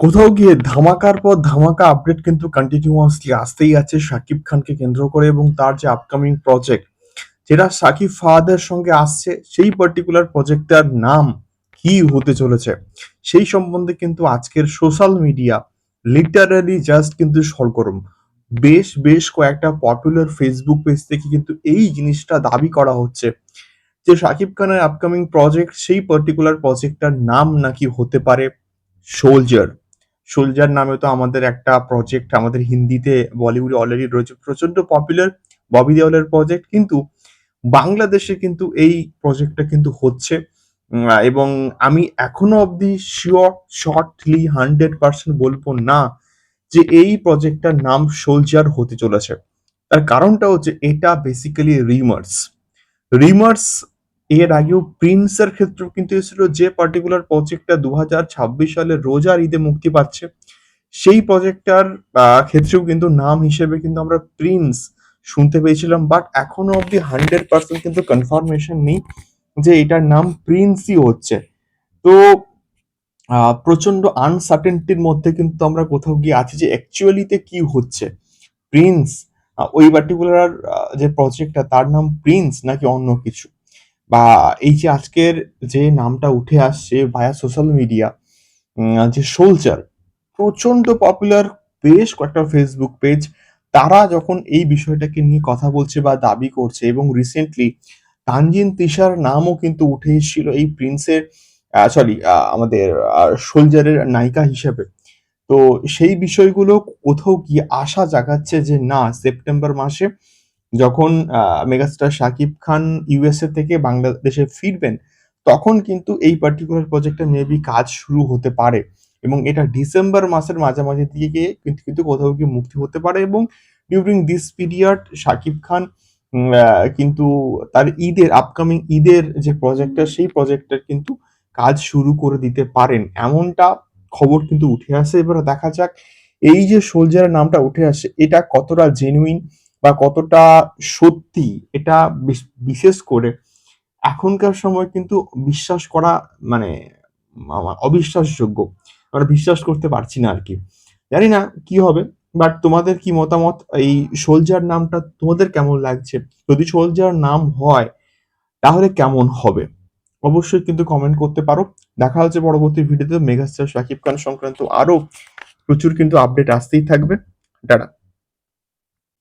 কোথাও গিয়ে ধামাকার পর ধামাকা আপডেট কিন্তু কন্টিনিউয়াসলি আসতেই আছে শাকিব খানকে কেন্দ্র করে এবং তার যে আপকামিং প্রজেক্ট যেটা শাকিব ফাহাদের সঙ্গে আসছে, সেই পার্টিকুলার প্রজেক্টটার নাম কি হতে চলেছে, সেই সম্বন্ধে কিন্তু আজকের সোশ্যাল মিডিয়া লিটারালি জাস্ট কিন্তু সরগরম। বেশ বেশ কয়েকটা পপুলার ফেসবুক পেজ থেকে কিন্তু এই জিনিসটা দাবি করা হচ্ছে যে শাকিব খানের আপকামিং প্রজেক্ট সেই পার্টিকুলার প্রজেক্টটার নাম নাকি হতে পারে সোলজার সোলজার নামে তো আমাদের একটা প্রজেক্ট আমাদের হিন্দিতে বলিউডে অলরেডি রয়েছে প্রচণ্ড পপুলার ববি দেওয়ালের প্রজেক্ট কিন্তু বাংলাদেশে কিন্তু এই প্রজেক্টটা কিন্তু হচ্ছে। এবং আমি এখনও অবধি শিওর শর্টলি হান্ড্রেড পার্সেন্ট বলব না যে এই প্রজেক্টটার নাম সোলজার হতে চলেছে। তার কারণটা হচ্ছে এটা বেসিক্যালি রিমার্স রিমার্স এর আগেও প্রিন্সের ক্ষেত্রেও কিন্তু এসেছিল যে পার্টিকুলার প্রজেক্টটা দু হাজার ছাব্বিশ সালে রোজার ঈদে মুক্তি পাচ্ছে, সেই প্রজেক্টটার ক্ষেত্রেও কিন্তু নাম হিসেবে কিন্তু আমরা প্রিন্স শুনতে পেয়েছিলাম বাট এখনও অবধি হান্ড্রেড পার্সেন্ট কিন্তু কনফার্মেশন নেই যে এটার নাম প্রিন্সই হচ্ছে। তো প্রচণ্ড আনসার্টেনটির মধ্যে কিন্তু আমরা কোথাও গিয়ে আছি যে অ্যাকচুয়ালিতে কি হচ্ছে। প্রিন্স ওই পার্টিকুলার যে প্রজেক্টটা তার নাম প্রিন্স নাকি অন্য কিছু? বা এই যে আজকের যে নামটা উঠে আসছে ভায়া সোশ্যাল মিডিয়া যে সোলজার প্রচণ্ড পপুলার বেশ কয়েকটা ফেসবুক পেজ তারা যখন এই বিষয়টাকে নিয়ে কথা বলছে বা দাবি করছে এবং রিসেন্টলি তানজিন তিশার নামও কিন্তু উঠে এসেছিল এই প্রিন্সের সরি আমাদের সোলজারের নায়িকা হিসেবে। তো সেই বিষয়গুলো কোথাও গিয়ে আশা জাগাচ্ছে যে না সেপ্টেম্বর মাসে যখন মেগাস্টার শাকিব খান ইউএসএ থেকে বাংলাদেশে ফিরবেন, তখন কিন্তু এই পার্টিকুলার প্রজেক্টে মেবি কাজ শুরু হতে পারে এবং এটা ডিসেম্বর মাসের মাঝামাঝি দিকে কিন্তু কিন্তু কোথাও গিয়ে মুক্তি হতে পারে এবং during this period Shakib Khan কিন্তু তার ঈদের আপকামিং ঈদের যে প্রজেক্টটা সেই প্রজেক্টের কিন্তু কাজ শুরু করে দিতে পারেন। এমনটা খবর কিন্তু উঠে আসে। এবার দেখা যাক, এই যে সোলজারের নামটা উঠে আসে, এটা কতটা জেনুইন বা কতটা সত্যি এটা বিশেষ করে এখনকার সময় কিন্তু বিশ্বাস করা মানে অবিশ্বাসযোগ্য। আমরা বিশ্বাস করতে পারছি না আর কি জানি না কি হবে বাট তোমাদের কি মতামত? এই সোলজার নামটা তোমাদের কেমন লাগছে? যদি সোলজার নাম হয়, তাহলে কেমন হবে? অবশ্যই কিন্তু কমেন্ট করতে পারো। দেখা হচ্ছে পরবর্তী ভিডিওতে মেগাস্টার শাকিব খান সংক্রান্ত আরও প্রচুর কিন্তু আপডেট আসতেই থাকবে। টাটা।